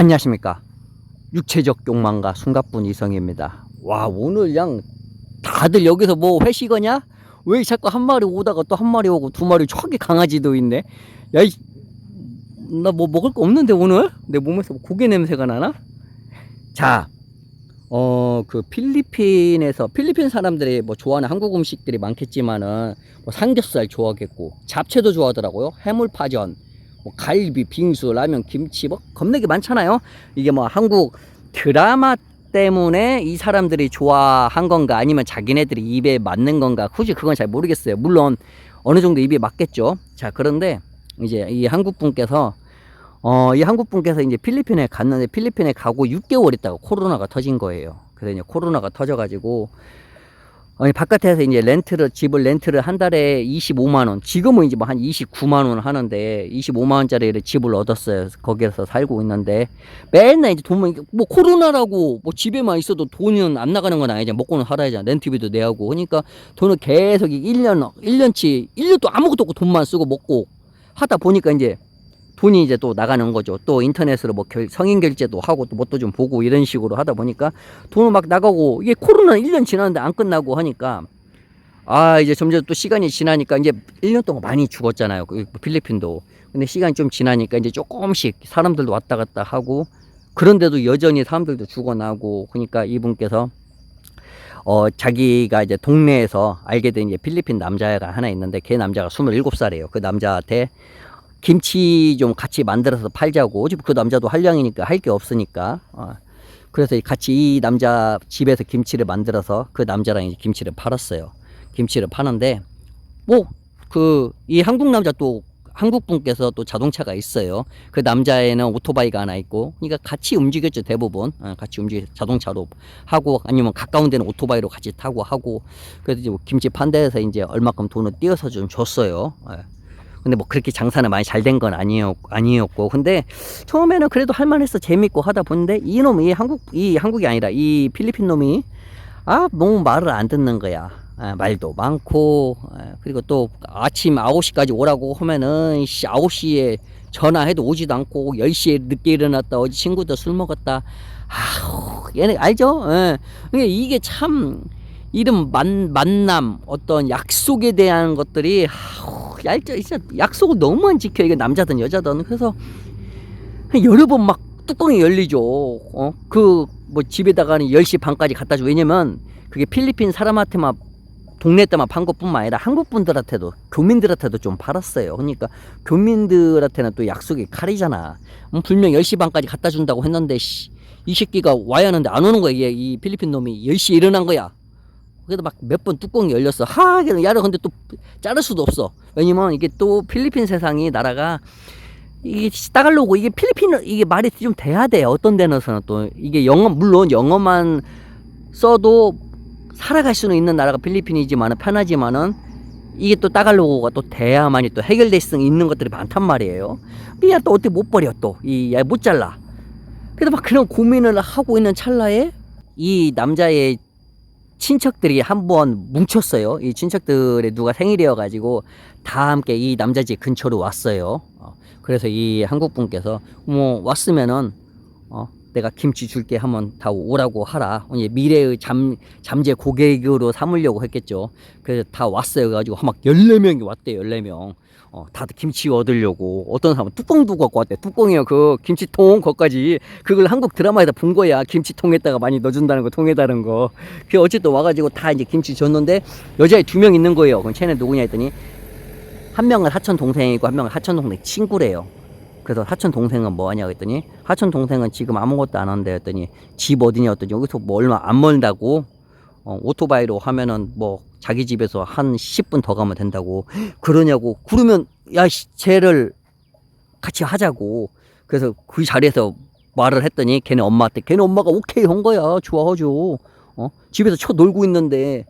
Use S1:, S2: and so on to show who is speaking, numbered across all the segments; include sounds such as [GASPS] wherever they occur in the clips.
S1: 안녕하십니까. 육체적 욕망가 숨가쁜 이성입니다. 와, 오늘 그냥 다들 여기서 뭐 회식하냐? 왜 자꾸 한 마리 오다가 또 한 마리 오고 두 마리 저기 강아지도 있네. 야, 나 뭐 먹을 거 없는데 오늘? 내 몸에서 뭐 고기 냄새가 나나? 자, 어, 그 필리핀에서 필리핀 사람들이 뭐 좋아하는 한국 음식들이 많겠지만은 뭐 삼겹살 좋아하겠고 잡채도 좋아하더라고요. 해물파전, 뭐 갈비, 빙수, 라면, 김치 뭐 겁나게 많잖아요. 이게 뭐 한국 드라마 때문에 이 사람들이 좋아한 건가 아니면 자기네들이 입에 맞는 건가 굳이 그건 잘 모르겠어요. 물론 어느 정도 입에 맞겠죠. 자, 그런데 이제 이 한국 분께서 어, 이 한국 분께서 이제 필리핀에 갔는데 필리핀에 가고 6개월 있다가 코로나가 터진 거예요. 그래서 이제 코로나가 터져가지고 어, 바깥에서 이제 렌트를 집을 렌트를 한 달에 25만 원. 지금은 이제 뭐 한 29만 원 하는데 25만 원짜리 집을 얻었어요. 거기에서 살고 있는데 맨날 이제 돈만 뭐 코로나라고 뭐 집에만 있어도 돈은 안 나가는 건 아니잖아. 먹고는 살아야잖아. 렌트비도 내야 하고. 그러니까 돈을 계속 1년 1년치 1년도 아무것도 없고 돈만 쓰고 먹고 하다 보니까 이제 돈이 이제 또 나가는 거죠. 또 인터넷으로 뭐 결, 성인 결제도 하고 또 뭣도 좀 보고 이런 식으로 하다 보니까 돈을 막 나가고 이게 코로나 1년 지났는데 안 끝나고 하니까 아 이제 점점 또 시간이 지나니까 이제 1년 동안 많이 죽었잖아요. 그 필리핀도. 근데 시간이 좀 지나니까 이제 조금씩 사람들도 왔다 갔다 하고 그런데도 여전히 사람들도 죽어나고 그러니까 이분께서 어 자기가 이제 동네에서 알게 된 이제 필리핀 남자가 하나 있는데 걔 남자가 27살이에요. 그 남자한테 김치 좀 같이 만들어서 팔자고. 그 남자도 한량이니까 할 게 없으니까. 어. 그래서 같이 이 남자 집에서 김치를 만들어서 그 남자랑 이제 김치를 팔았어요. 김치를 파는데 뭐 그 이 한국 남자 또 한국 분께서 또 자동차가 있어요. 그 남자애는 오토바이가 하나 있고 그러니까 같이 움직였죠 대부분. 어, 같이 움직 자동차로 하고 아니면 가까운 데는 오토바이로 같이 타고 하고 그래서 이제 김치 판 데에서 이제 얼마큼 돈을 띄어서 좀 줬어요. 예. 근데 뭐 그렇게 장사는 많이 잘 된 건 아니었, 아니었고. 근데 처음에는 그래도 할만했어. 재밌고 하다 보는데 이놈이 이 한국, 이 한국이 아니라 이 필리핀 놈이 아, 너무 말을 안 듣는 거야. 아, 말도 많고, 아, 그리고 또 아침 9시까지 오라고 하면은 씨, 9시에 전화해도 오지도 않고 10시에 늦게 일어났다. 어제 친구들 술 먹었다. 아우, 얘네 알죠? 예. 이게 참 이름 만, 만남 어떤 약속에 대한 것들이 아우, 얄짜 진짜 약속을 너무 안 지켜 이게 남자든 여자든. 그래서 한 여러 번 막 뚜껑이 열리죠. 어그 뭐 집에다가는 10시 반까지 갖다 줘. 왜냐면 그게 필리핀 사람한테만 동네 때만 판 것뿐만 아니라 한국 분들한테도 교민들한테도 좀 팔았어요. 그러니까 교민들한테는 또 약속이 칼이잖아. 음, 분명 10시 반까지 갖다 준다고 했는데 씨, 이 새끼가 와야 하는데 안 오는 거야. 이게 이 필리핀 놈이 10시에 일어난 거야 그래도 막 몇 번 뚜껑이 열렸어. 하, 야를 근데 또 자를 수도 없어. 왜냐면 이게 또 필리핀 세상이 나라가 이게 따갈로고 이게 필리핀 이게 말이 좀 돼야 돼. 어떤 데는서는 또 이게 영어 물론 영어만 써도 살아갈 수는 있는 나라가 필리핀이지만은 편하지만은 이게 또 따갈로고가 또 돼야만이 또 해결될 수 있는 것들이 많단 말이에요. 야또 어떻게 못 버려 또이못 잘라. 그래도 막 그런 고민을 하고 있는 찰나에 이 남자의 친척들이 한 번 뭉쳤어요. 이 친척들의 누가 생일이어가지고 다 함께 이 남자 집 근처로 왔어요. 어, 그래서 이 한국 분께서 뭐 왔으면은 어, 내가 김치 줄게 하면 다 오라고 하라. 미래의 잠, 잠재 고객으로 삼으려고 했겠죠. 그래서 다 왔어요. 그래가지고 막 14명이 왔대요. 14명. 어, 다들 김치 얻으려고 어떤 사람은 뚜껑도 갖고 왔대. 뚜껑이요. 그 김치통 거까지 그걸 한국 드라마에서 본 거야. 김치통에다가 많이 넣어준다는 거, 통에 다른 거. 그 어쨌든 와가지고 다 이제 김치 줬는데 여자애 두 명 있는 거예요. 그럼 쟤네 누구냐 했더니 한 명은 사촌 동생이고 한 명은 사촌 동생 친구래요. 그래서 사촌 동생은 뭐 하냐 했더니 사촌 동생은 지금 아무것도 안 한대 했더니 집 어디냐 했더니 여기서 뭐 얼마 안 멀다고 어, 오토바이로 하면은 뭐 자기 집에서 한 10분 더 가면 된다고 그러냐고 그러면 야 씨, 쟤를 같이 하자고. 그래서 그 자리에서 말을 했더니 걔네 엄마한테 걔네 엄마가 오케이 한 거야. 좋아하죠. 어? 집에서 쳐 놀고 있는데.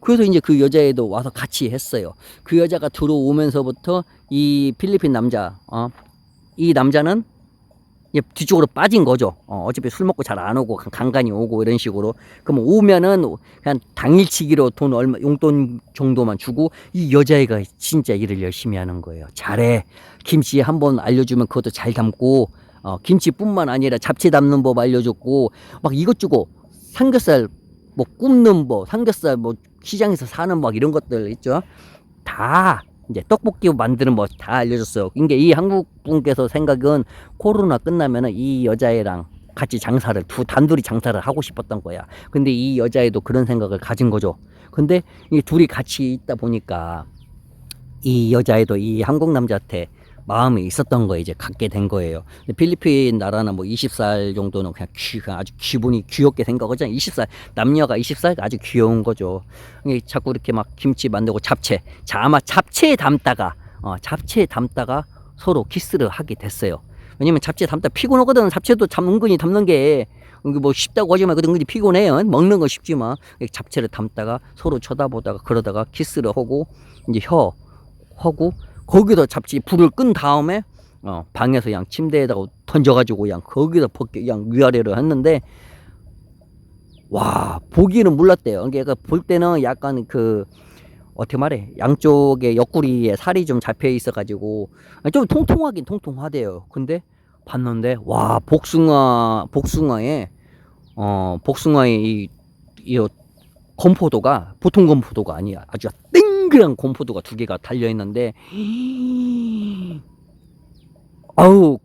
S1: 그래서 이제 그 여자애도 와서 같이 했어요. 그 여자가 들어오면서부터 이 필리핀 남자 어 이 남자는 뒤쪽으로 빠진 거죠. 어, 어차피 술 먹고 잘 안 오고 간간히 오고 이런 식으로. 그럼 오면은 그냥 당일치기로 돈 얼마 용돈 정도만 주고 이 여자애가 진짜 일을 열심히 하는 거예요. 잘해. 김치 한 번 알려주면 그것도 잘 담고 어, 김치뿐만 아니라 잡채 담는 법 알려줬고 막 이것저것 삼겹살 뭐 굽는 법, 삼겹살 뭐 시장에서 사는 막 이런 것들 있죠. 다 이제 떡볶이 만드는 법 다 알려줬어요. 그러니까 이 한국 분께서 생각은 코로나 끝나면은 이 여자애랑 같이 장사를 두 단둘이 장사를 하고 싶었던 거야. 근데 이 여자애도 그런 생각을 가진 거죠. 근데 이 둘이 같이 있다 보니까 이 여자애도 이 한국 남자한테 마음이 있었던 거에 이제 갖게 된 거예요. 필리핀 나라는 뭐 20살 정도는 그냥 귀, 아주 기분이 귀엽게 생각하잖아요. 20살 남녀가 20살 아주 귀여운 거죠. 자꾸 이렇게 막 김치 만들고 잡채, 자 아마 잡채에 담다가 어, 잡채에 담다가 서로 키스를 하게 됐어요. 왜냐면 잡채 담다 피곤하거든. 잡채도 잠 은근히 담는 게 뭐 쉽다고 하지만 그 은근히 피곤해요. 먹는 건 쉽지만 잡채를 담다가 서로 쳐다보다가 그러다가 키스를 하고 이제 혀 하고 거기다 잡지 불을 끈 다음에 어, 방에서 그냥 침대에다가 던져가지고 그냥 거기다 벗겨 그냥 위아래로 했는데 와 보기는 몰랐대요. 그러니까 볼 때는 약간 그 어떻게 말해 양쪽에 옆구리에 살이 좀 잡혀 있어가지고 좀 통통하긴 통통하대요. 근데 봤는데 와 복숭아 복숭아에 어 복숭아의 이, 이 건포도가 보통 건포도가 아니야. 아주 땡 그란 건포도가 두 개가 달려 있는데 아우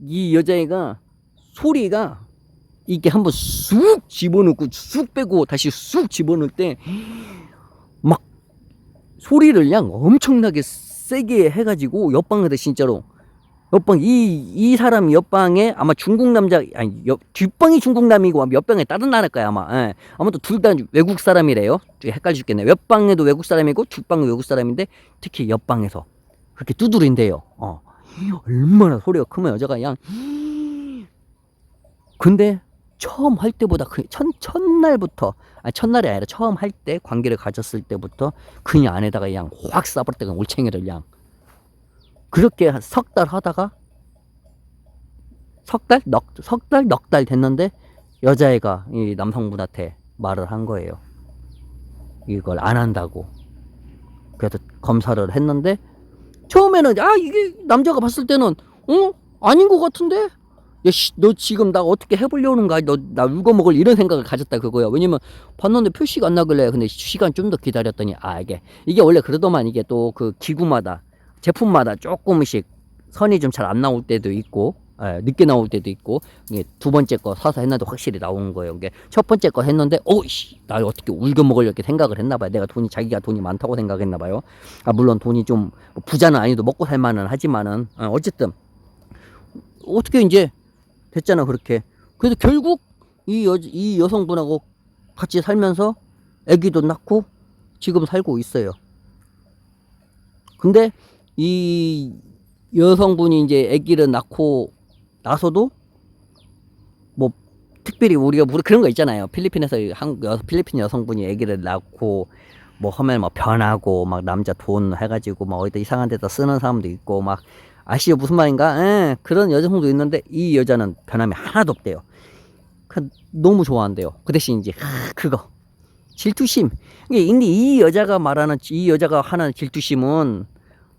S1: 이 여자애가 소리가 이게 한번 쑥 집어넣고 쑥 빼고 다시 쑥 집어넣을 때 막 소리를 그냥 엄청나게 세게 해가지고 옆방에다 진짜로 옆방 이 이 사람 옆방에 아마 중국 남자 아니 옆 뒷방이 중국 남이고 옆방에 다른 나라 거야 아마. 예. 아무튼 둘 다 외국 사람이래요. 죽겠네 옆방에도 외국 사람이고 뒷방은 외국 사람인데 특히 옆방에서 그렇게 두드린대요. 어. 얼마나 소리가 크면 여자가 그냥 [GASPS] 근데 처음 할 때보다 그 첫, 첫날부터 아니 첫날이 아니라 처음 할 때 관계를 가졌을 때부터 그냥 안에다가 그냥 확 쏴버렸다가 올챙이를 그냥 그렇게 석 달 하다가 석 달? 넉, 석 달? 넉 달 됐는데 여자애가 이 남성분한테 말을 한 거예요. 이걸 안 한다고. 그래서 검사를 했는데 처음에는 아 이게 남자가 봤을 때는 어 아닌 것 같은데 야, 씨, 너 지금 나 어떻게 해보려는 거야? 너, 나 울고 먹을 이런 생각을 가졌다 그거야. 왜냐면 봤는데 표시가 안 나길래 근데 시간 좀 더 기다렸더니 아 이게 이게 원래 그러더만 이게 또 그 기구마다 제품마다 조금씩 선이 좀 잘 안 나올 때도 있고 예, 늦게 나올 때도 있고 이게 두 번째 거 사서 했는데 확실히 나오는 거예요. 이게 첫 번째 거 했는데 어이씨 나 어떻게 울겨 먹을 이렇게 생각을 했나 봐요. 내가 돈이 자기가 돈이 많다고 생각했나 봐요. 아 물론 돈이 좀뭐 부자는 아니도 먹고 살 만은 하지만은 어, 어쨌든 어떻게 이제 됐잖아 그렇게. 그래서 결국 이 여, 이 여성분하고 같이 살면서 아기도 낳고 지금 살고 있어요. 근데 이 여성분이 이제 아기를 낳고 나서도 뭐 특별히 우리가 우리 그런 거 있잖아요. 필리핀에서 한 여, 필리핀 여성분이 아기를 낳고 뭐 하면 뭐 변하고 막 남자 돈 해가지고 막 어디다 이상한 데다 쓰는 사람도 있고 막 아시죠 무슨 말인가? 예, 그런 여성도 있는데 이 여자는 변함이 하나도 없대요. 그 너무 좋아한대요. 그 대신 이제 하, 그거 질투심. 근데 이 여자가 말하는 이 여자가 하는 질투심은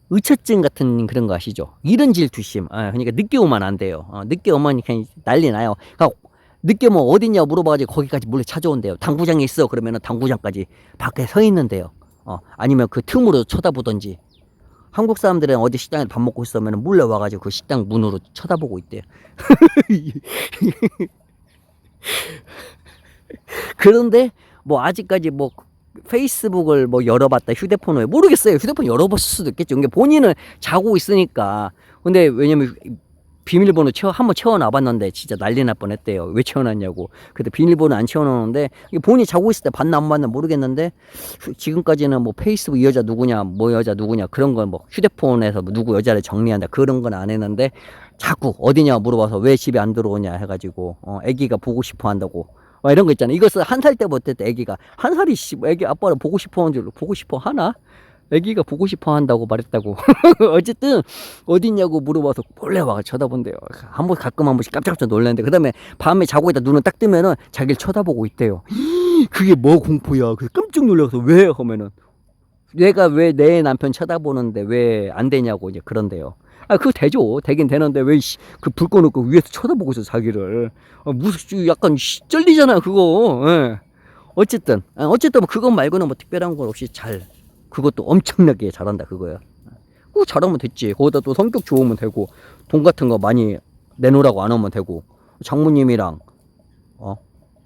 S1: 의처증 같은 그런 거 아시죠? 이런 질투심. 아, 그러니까 늦게 오면 안 돼요. 어, 늦게 오면 그냥 난리 나요. 그러니까 늦게 뭐 어딨냐 물어봐가지고 거기까지 몰래 찾아온대요. 당구장에 있어 그러면은 당구장까지 밖에 서 있는데요. 어, 아니면 그 틈으로 쳐다보던지. 한국 사람들은 어디 식당에 밥 먹고 있으면 몰래 와가지고 그 식당 문으로 쳐다보고 있대요. [LAUGHS] 그런데 뭐 아직까지 뭐 페이스북을 뭐 열어봤다 휴대폰을 모르겠어요. 휴대폰 열어봤을 수도 있겠죠. 이게 본인은 자고 있으니까. 근데 왜냐면 비밀번호 채워 한번 채워놔봤는데 진짜 난리 날 뻔했대요. 왜 채워놨냐고. 근데 비밀번호 안 채워놓는데 본인이 자고 있을 때 봤나 안 봤나 모르겠는데 휴- 지금까지는 뭐 페이스북 이 여자 누구냐 뭐 여자 누구냐 그런 건 뭐 휴대폰에서 뭐 누구 여자를 정리한다 그런 건 안 했는데 자꾸 어디냐 물어봐서 왜 집에 안 들어오냐 해가지고 어 아기가 보고 싶어 한다고 막 이런 거 있잖아요. 이것을 한 살 때부터 했대 아기가 한 살이 씨 아기 아빠를 보고 싶어 하는 줄 보고 싶어 하나? 아기가 보고 싶어 한다고 말했다고. [LAUGHS] 어쨌든 어딨냐고 물어봐서 몰래 와가 쳐다본대요. 한 번 가끔 한 번씩 깜짝깜짝 놀랐는데 그 다음에 밤에 자고 있다 눈을 딱 뜨면은 자기를 쳐다보고 있대요. [GASPS] 그게 뭐 공포야? 그래서 깜짝 놀라서 왜 하면은 내가 왜 내 남편 쳐다보는데 왜 안 되냐고 이제 그런데요. 아 그거 되죠. 되긴 되는데 왜그불 꺼놓고 위에서 쳐다보고 있어 자기를. 아, 무슨 약간 씨, 쩔리잖아 그거. 예. 어쨌든 아, 어쨌든 뭐 그것 말고는 뭐 특별한 건 없이 잘 그것도 엄청나게 잘한다 그거야. 그 잘하면 됐지. 거기다 또 성격 좋으면 되고 돈 같은 거 많이 내놓으라고 안 하면 되고 장모님이랑 어?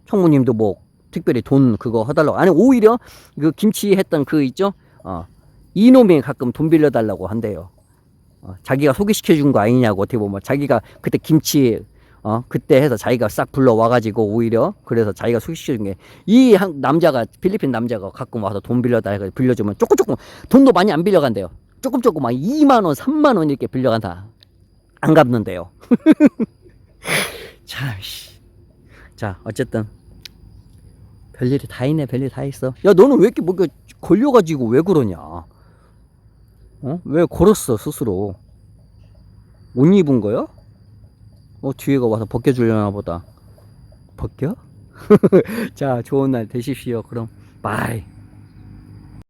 S1: 형무님도 뭐 특별히 돈 그거 해달라고. 아니 오히려 그 김치 했던 그 있죠? 어 이놈이 가끔 돈 빌려달라고 한대요 어, 자기가 소개시켜 준 거 아니냐고 어떻게 보면 자기가 그때 김치 어 그때 해서 자기가 싹 불러 와가지고 오히려 그래서 자기가 소개시켜 준 게 이 남자가 필리핀 남자가 가끔 와서 돈 빌려다 해서 빌려주면 조금 조금 돈도 많이 안 빌려간대요. 조금 조금 막 2만 원 3만 원 이렇게 빌려간다. 안 갚는데요. [LAUGHS] 참 씨. 자 어쨌든 별일이 다 있네 별일 다 있어. 야 너는 왜 이렇게 뭐 걸려가지고 왜 그러냐 어? 왜 걸었어 스스로 옷 입은 거야? 어 뒤에가 와서 벗겨주려나 보다 벗겨? [LAUGHS] 자 좋은 날 되십시오 그럼 바이